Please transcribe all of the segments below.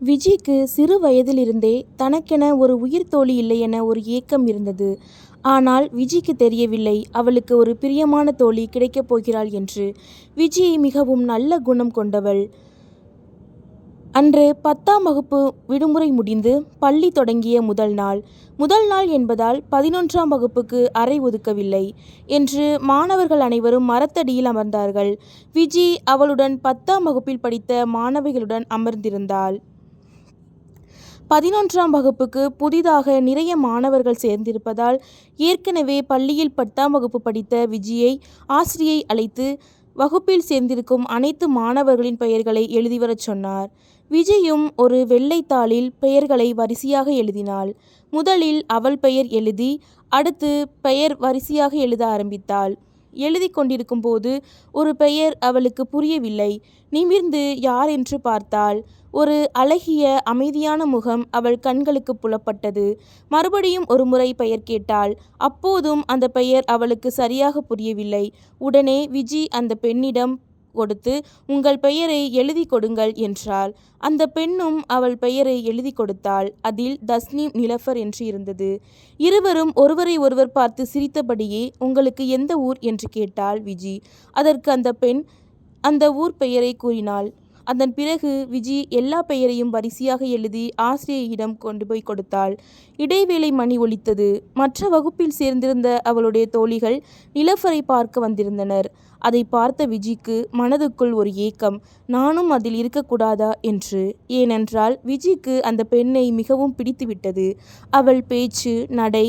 விஜிக்கு சிறு வயதிலிருந்தே தனக்கென ஒரு உயிர் தோழி இல்லையென ஒரு ஏக்கம் இருந்தது. ஆனால் விஜிக்கு தெரியவில்லை அவளுக்கு ஒரு பிரியமான தோழி கிடைக்கப் போகிறாள் என்று. விஜி மிகவும் நல்ல குணம் கொண்டவள். அன்று பத்தாம் வகுப்பு விடுமுறை முடிந்து பள்ளி தொடங்கிய முதல் நாள். முதல் நாள் என்பதால் பதினொன்றாம் வகுப்புக்கு அறை ஒதுக்கவில்லை என்று மாணவர்கள் அனைவரும் மரத்தடியில் அமர்ந்தார்கள். விஜி அவளுடன் பத்தாம் வகுப்பில் படித்த மாணவிகளுடன் அமர்ந்திருந்தாள். பதினொன்றாம் வகுப்புக்கு புதிதாக நிறைய மாணவர்கள் சேர்ந்திருப்பதால் ஏற்கனவே பள்ளியில் பத்தாம் வகுப்பு படித்த விஜியை ஆசிரியை அழைத்து வகுப்பில் சேர்ந்திருக்கும் அனைத்து மாணவர்களின் பெயர்களை எழுதி வரச் சொன்னார். விஜயும் ஒரு வெள்ளைத்தாளில் பெயர்களை வரிசையாக எழுதினாள். முதலில் அவள் பெயர் எழுதி அடுத்து பெயர் வரிசையாக எழுத ஆரம்பித்தாள். எழுதி கொண்டிருக்கும் போது ஒரு பெயர் அவளுக்கு புரியவில்லை. நிமிர்ந்து யார் என்று பார்த்தாள். ஒரு அழகிய அமைதியான முகம் அவள் கண்களுக்குப் புலப்பட்டது. மறுபடியும் ஒருமுறை பெயர் கேட்டாள். அப்போதும் அந்த பெயர் அவளுக்கு சரியாக புரியவில்லை. உடனே விஜி அந்த பெண்ணிடம் கொடுத்து உங்கள் பெயரை எழுதிக் கொடுங்கள் என்றாள். அந்த பெண்ணும் அவள் பெயரை எழுதிக் கொடுத்தாள். அதில் தஸ்னீம் நிலஃபர் என்று இருந்தது. இருவரும் ஒருவரை ஒருவர் பார்த்து சிரித்தபடியே உங்களுக்கு எந்த ஊர்? என்று கேட்டாள் விஜி. அதற்கு அந்தப் பெண் அந்த ஊர் பெயரை கூறினாள். அதன் பிறகு விஜி எல்லா பெயரையும் வரிசையாக எழுதி ஆசிரியையிடம் கொண்டு போய் கொடுத்தாள். இடைவேளை மணி ஒலித்தது. மற்ற வகுப்பில் சேர்ந்திருந்த அவளுடைய தோழிகள் நிலப்பரை பார்க்க வந்திருந்தனர். அதை பார்த்த விஜிக்கு மனதுக்குள் ஒரு ஏக்கம் நானும் அதில் இருக்கக்கூடாதா என்று. ஏனென்றால் விஜிக்கு அந்த பெண்ணை மிகவும் பிடித்துவிட்டது. அவள் பேச்சு நடை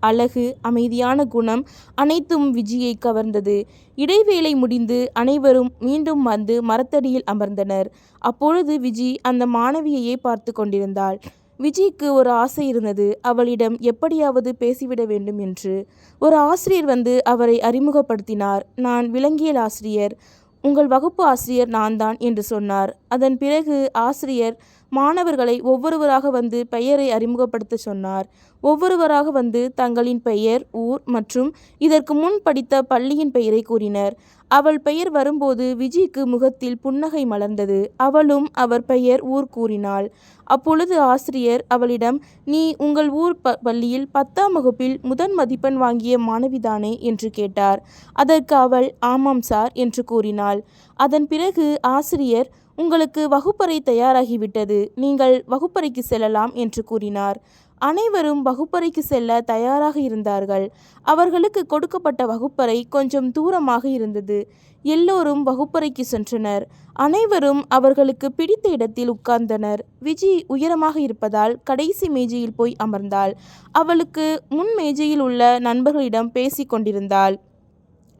அழகு அமைதியான குணம் அனைத்தும் விஜியை கவர்ந்தது. இடைவேளை முடிந்து அனைவரும் மீண்டும் வந்து மரத்தடியில் அமர்ந்தனர். அப்பொழுது விஜி அந்த மாணவியையே பார்த்து கொண்டிருந்தாள். விஜய்க்கு ஒரு ஆசை இருந்தது அவளிடம் எப்படியாவது பேசிவிட வேண்டும் என்று. ஒரு ஆசிரியர் வந்து அவரை அறிமுகப்படுத்தினார். நான் விலங்கியல் ஆசிரியர். உங்கள் வகுப்பு ஆசிரியர் நான்தான் என்று சொன்னார். அதன் பிறகு ஆசிரியர் மாணவர்களை ஒவ்வொருவராக வந்து பெயரை அறிமுகப்படுத்த சொன்னார். ஒவ்வொருவராக வந்து தங்களின் பெயர் ஊர் மற்றும் இதற்கு முன் படித்த பள்ளியின் பெயரை கூறினர். அவள் பெயர் வரும்போது விஜிக்கு முகத்தில் புன்னகை மலர்ந்தது. அவளும் அவர் பெயர் ஊர் கூறினாள். அப்பொழுது ஆசிரியர் அவளிடம் நீ உங்கள் ஊர் ப பள்ளியில் பத்தாம் வகுப்பில் முதன் மதிப்பெண் வாங்கிய மாணவிதானே? என்று கேட்டார். அதற்கு அவள் ஆமாம் சார் என்று கூறினாள். அதன் பிறகு ஆசிரியர் உங்களுக்கு வகுப்பறை தயாராகிவிட்டது. நீங்கள் வகுப்பறைக்கு செல்லலாம் என்று கூறினார். அனைவரும் வகுப்பறைக்கு செல்ல தயாராக இருந்தார்கள். அவர்களுக்கு கொடுக்கப்பட்ட வகுப்பறை கொஞ்சம் தூரமாக இருந்தது. எல்லோரும் வகுப்பறைக்கு சென்றனர். அனைவரும் அவர்களுக்கு பிடித்த இடத்தில் உட்கார்ந்தனர். விஜி உயரமாக இருப்பதால் கடைசி மேஜையில் போய் அமர்ந்தாள். அவளுக்கு முன் மேஜையில் உள்ள நண்பர்களிடம் பேசிக் கொண்டிருந்தாள்.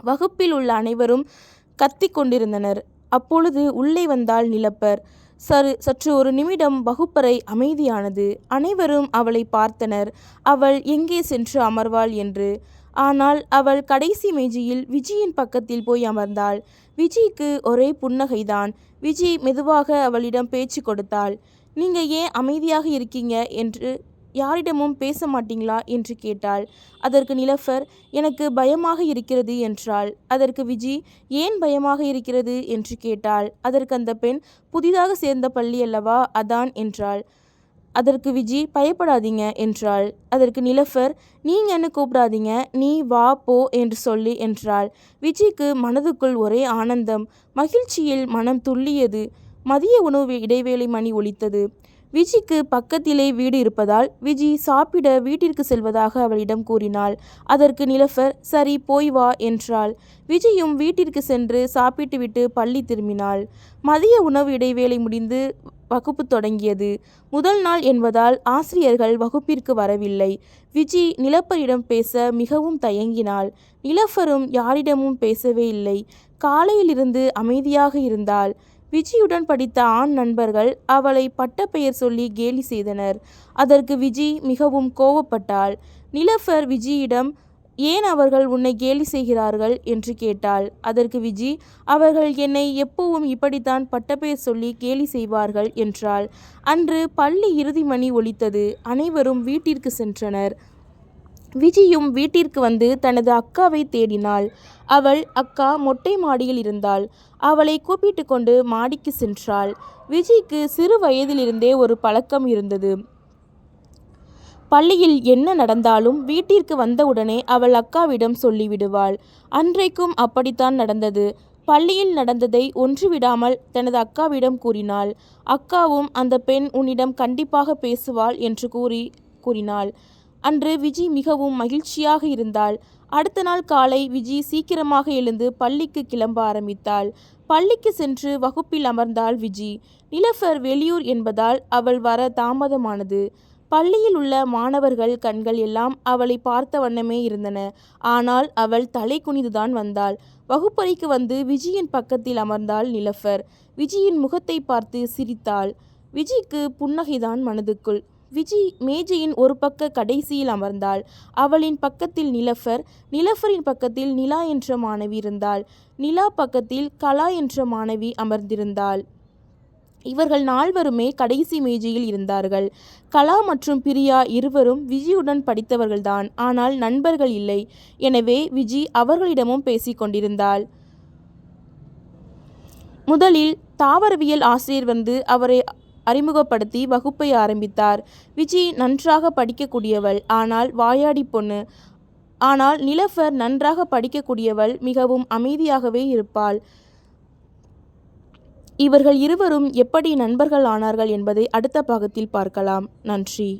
வகுப்பில் உள்ள அனைவரும் கத்திக் கொண்டிருந்தனர். அப்பொழுது உள்ளே வந்தாள் நிலப்பர் சரு சற்று ஒரு நிமிடம் வகுப்பறை அமைதியானது. அனைவரும் அவளை பார்த்தனர் அவள் எங்கே சென்று அமர்வாள் என்று. ஆனால் அவள் கடைசி மேஜையில் விஜியின் பக்கத்தில் போய் அமர்ந்தாள். விஜிக்கு ஒரே புன்னகைதான். விஜி மெதுவாக அவளிடம் பேச்சு கொடுத்தாள். நீங்க ஏன் அமைதியாக இருக்கீங்க என்று யாரிடமும் பேச மாட்டீங்களா? என்று கேட்டாள். அதற்கு நிலஃபர் எனக்கு பயமாக இருக்கிறது என்றாள். அதற்கு விஜி ஏன் பயமாக இருக்கிறது? என்று கேட்டாள். அதற்கு அந்த பெண் புதிதாக சேர்ந்த பள்ளி அல்லவா அதான் என்றாள். அதற்கு விஜி பயப்படாதீங்க என்றாள். அதற்கு நிலஃபர் நீங்கள் என்ன கூப்பிடாதீங்க நீ வா போ என்று சொல்லி என்றாள். விஜிக்கு மனதுக்குள் ஒரே ஆனந்தம். மகிழ்ச்சியில் மனம் துள்ளியது. மதிய உணவு இடைவேளை மணி ஒலித்தது. விஜிக்கு பக்கத்திலே வீடு இருப்பதால் விஜி சாப்பிட வீட்டிற்கு செல்வதாக அவளிடம் கூறினாள். அதற்கு நிலஃபர் சரி போய் வா என்றாள். விஜியும் வீட்டிற்கு சென்று சாப்பிட்டுவிட்டு பள்ளி திரும்பினாள். மதிய உணவு இடைவேளை முடிந்து வகுப்பு தொடங்கியது. முதல் நாள் என்பதால் ஆசிரியர்கள் வகுப்பிற்கு வரவில்லை. விஜி நிலப்பரிடம் பேச மிகவும் தயங்கினாள். நிலப்பரும் யாரிடமும் பேசவே இல்லை. காலையிலிருந்து அமைதியாக இருந்தாள். விஜியுடன் படித்த ஆண் நண்பர்கள் அவளை பட்டப்பெயர் சொல்லி கேலி செய்தனர். அதற்கு விஜி மிகவும் கோவப்பட்டாள் நிலஃபர் விஜியிடம் ஏன் அவர்கள் உன்னை கேலி செய்கிறார்கள்? என்று கேட்டாள். அதற்கு விஜி அவர்கள் என்னை எப்பவும் இப்படித்தான் பட்டப்பெயர் சொல்லி கேலி செய்வார்கள் என்றாள். அன்று பள்ளி இறுதி மணி ஒலித்தது. அனைவரும் வீட்டிற்கு சென்றனர். விஜியும் வீட்டிற்கு வந்து தனது அக்காவை தேடினாள். அவள் அக்கா மொட்டை மாடியில் இருந்தாள். அவளை கூப்பிட்டு கொண்டு மாடிக்கு சென்றாள். விஜய்க்கு சிறு வயதிலிருந்தே ஒரு பழக்கம் இருந்தது. பள்ளியில் என்ன நடந்தாலும் வீட்டிற்கு வந்தவுடனே அவள் அக்காவிடம் சொல்லிவிடுவாள். அன்றைக்கும் அப்படித்தான் நடந்தது. பள்ளியில் நடந்ததை ஒன்று விடாமல் தனது அக்காவிடம் கூறினாள். அக்காவும் அந்த பெண் உன்னிடம் கண்டிப்பாக பேசுவாள் என்று கூறி கூறினாள். அன்று விஜி மிகவும் மகிழ்ச்சியாக இருந்தாள். அடுத்த நாள் காலை விஜி சீக்கிரமாக எழுந்து பள்ளிக்கு கிளம்ப ஆரம்பித்தாள். பள்ளிக்கு சென்று வகுப்பில் அமர்ந்தாள் விஜி. நிலஃபர் வெளியூர் என்பதால் அவள் வர தாமதமானது. பள்ளியில் உள்ள மாணவர்கள் கண்கள் எல்லாம் அவளை பார்த்த வண்ணமே இருந்தன. ஆனால் அவள் தலை குனிந்துதான் வந்தாள். வகுப்பறைக்கு வந்து விஜியின் பக்கத்தில் அமர்ந்தாள் நிலஃபர். விஜியின் முகத்தை பார்த்து சிரித்தாள். விஜிக்கு புன்னகைதான் மனதுக்குள். விஜி மேஜையின் ஒரு பக்க கடைசியில் அமர்ந்தாள். அவளின் பக்கத்தில் நிலஃபர். நிலஃபரின் பக்கத்தில் நிலா என்ற மாணவி இருந்தாள். நிலா பக்கத்தில் கலா என்ற மாணவி அமர்ந்திருந்தாள். இவர்கள் நால்வருமே கடைசி மேஜையில் இருந்தார்கள். கலா மற்றும் பிரியா இருவரும் விஜியுடன் படித்தவர்கள்தான். ஆனால் நண்பர்கள் இல்லை. எனவே விஜி அவர்களிடமும் பேசிக்கொண்டிருந்தாள் முதலில் தாவரவியல் ஆசிரியர் வந்து அவரை அறிமுகப்படுத்தி வகுப்பை ஆரம்பித்தார். விஜி நன்றாக படிக்கக்கூடியவள். ஆனால் வாயாடி பொண்ணு. ஆனால் நிலஃபர் நன்றாக படிக்கக்கூடியவள். மிகவும் அமைதியாகவே இருப்பாள். இவர்கள் இருவரும் எப்படி நண்பர்கள் ஆனார்கள் என்பதை அடுத்த பாகத்தில் பார்க்கலாம். நன்றி.